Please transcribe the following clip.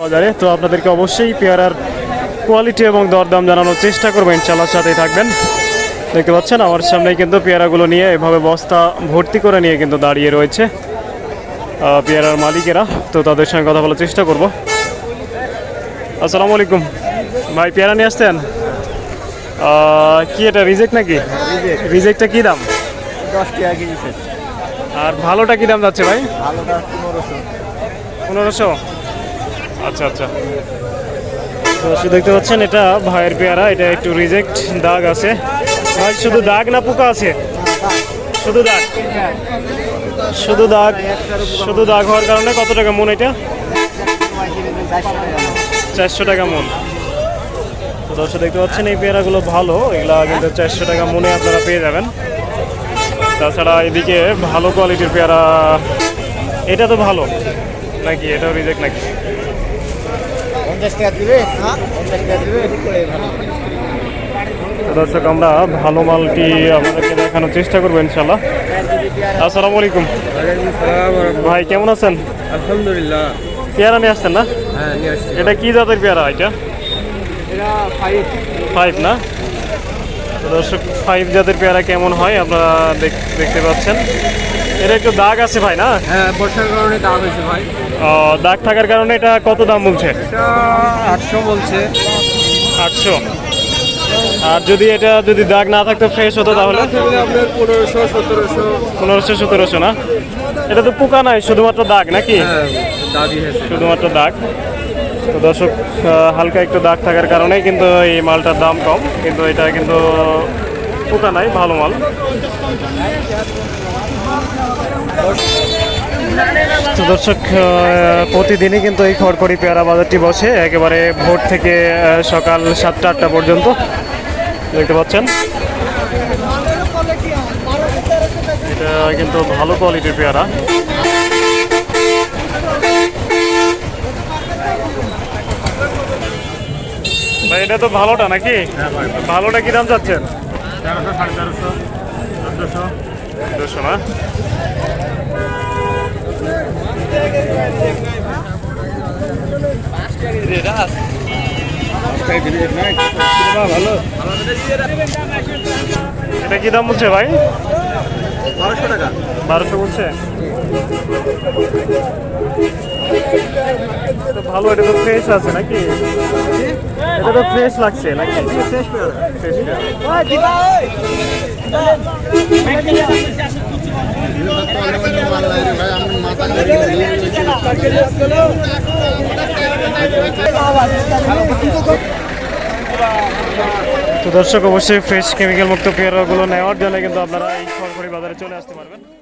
বাজারে তো আপনাদেরকে অবশ্যই পেয়ারার কোয়ালিটি এবং দরদাম জানানোর চেষ্টা করবেন ইনশাল্লাহ সাথেই থাকবেন। দেখতে পাচ্ছেন আমার সামনেই কিন্তু পেয়ারাগুলো নিয়ে এভাবে বস্তা ভর্তি করে নিয়ে কিন্তু দাঁড়িয়ে রয়েছে পেয়ারার মালিকেরা। তো তাদের সঙ্গে কথা বলার চেষ্টা করব। আসসালামু আলাইকুম। ভাই পেয়ারা নিয়ে আসতেন কি এটা রিজেক্ট নাকি? রিজেক্টটা কি দাম? দশ টাকা কেজি আর ভালোটা কি দাম যাচ্ছে ভাই? ভালোটা পনেরোশো। পনেরোশো? আচ্ছা আচ্ছা। তো দেখতে পাচ্ছেন, এটা ভাইয়ের পেয়ারা, এটা একটু রিজেক্ট দাগ আছে। ভাই, শুধু দাগ না পোকা আছে? শুধু দাগ? শুধু দাগ শুধু দাগ হওয়ার কারণে কত টাকা মন এটা? চারশো টাকা মন। তো দর্শক, দেখতে পাচ্ছেন, এই পেয়ারাগুলো ভালো। এগুলা কিন্তু চারশো টাকা মনে আপনারা পেয়ে যাবেন। তাছাড়া এদিকে ভালো কোয়ালিটির পেয়ারা, এটা তো ভালো। নাকি এটাও রিজেক্ট নাকি? পঞ্চাশ টাকা দিবে? পঞ্চাশ টাকা দিবে? দর্শক আমরা ভালো মালটি আপনাদেরকে দেখানোর চেষ্টা করব ইনশাল্লাহ আসসালামু আলাইকুম। ভাই কেমন আছেন? আলহামদুলিল্লাহ। পেয়ারা নিয়ে আসছেন না? হ্যাঁ এটা কি জাতের পেয়ারা এটা? এটা ফাইভ ফাইভ না? দর্শক ফাইভ জাতের পেয়ারা কেমন হয় আপনারা দেখ- দেখতে পাচ্ছেন? এটা একটু দাগ আছে ভাই না? হ্যাঁ বর্ষার কারণে দাম হয়েছে ভাই। দাগ থাকার কারণে এটা কত দাম বলছে? এটা আটশো বলছে। আটশো। আর যদি এটা যদি দাগ না থাকতো ফ্রেশ হতো তাহলে? পনেরোশো সতেরোশো। পনেরোশো সতেরোশো না? এটা তো পোকা নাই শুধুমাত্র দাগ নাকি? হ্যাঁ শুধুমাত্র দাগ। তো দর্শক হালকা একটু দাগ থাকার কারণে কিন্তু এই মালটার দাম কম, কিন্তু এটা কিন্তু পোকা নাই, ভালো মাল। তো দর্শক প্রতিদিনই কিন্তু এই খড়খড়ি পেয়ারা বাজারটি বসে, একেবারে ভোর থেকে সকাল সাতটা, আটটা পর্যন্ত। দেখতে পাচ্ছেন? এটা কিন্তু ভালো কোয়ালিটির পেয়ারা। ভাই এটা তো ভালোটা নাকি? ভালোটা কি দাম চাচ্ছেন? তেরোশো সাড়ে তেরোশো চোদ্দোশো। দুশো না? ভালো এটা কি দাম বলছে ভাই? বারোশো টাকা। বারোশো বলছে? ভালো এটা তো ফ্রেশ আছে নাকি? এটা তো ফ্রেশ লাগছে, নাকি? তো দর্শক, অবশ্যই ফ্রেশ কেমিক্যাল মুক্ত পেয়ারাগুলো নেওয়ার জন্য কিন্তু আপনারা এই সরকারি বাজারে চলে আসতে পারবেন।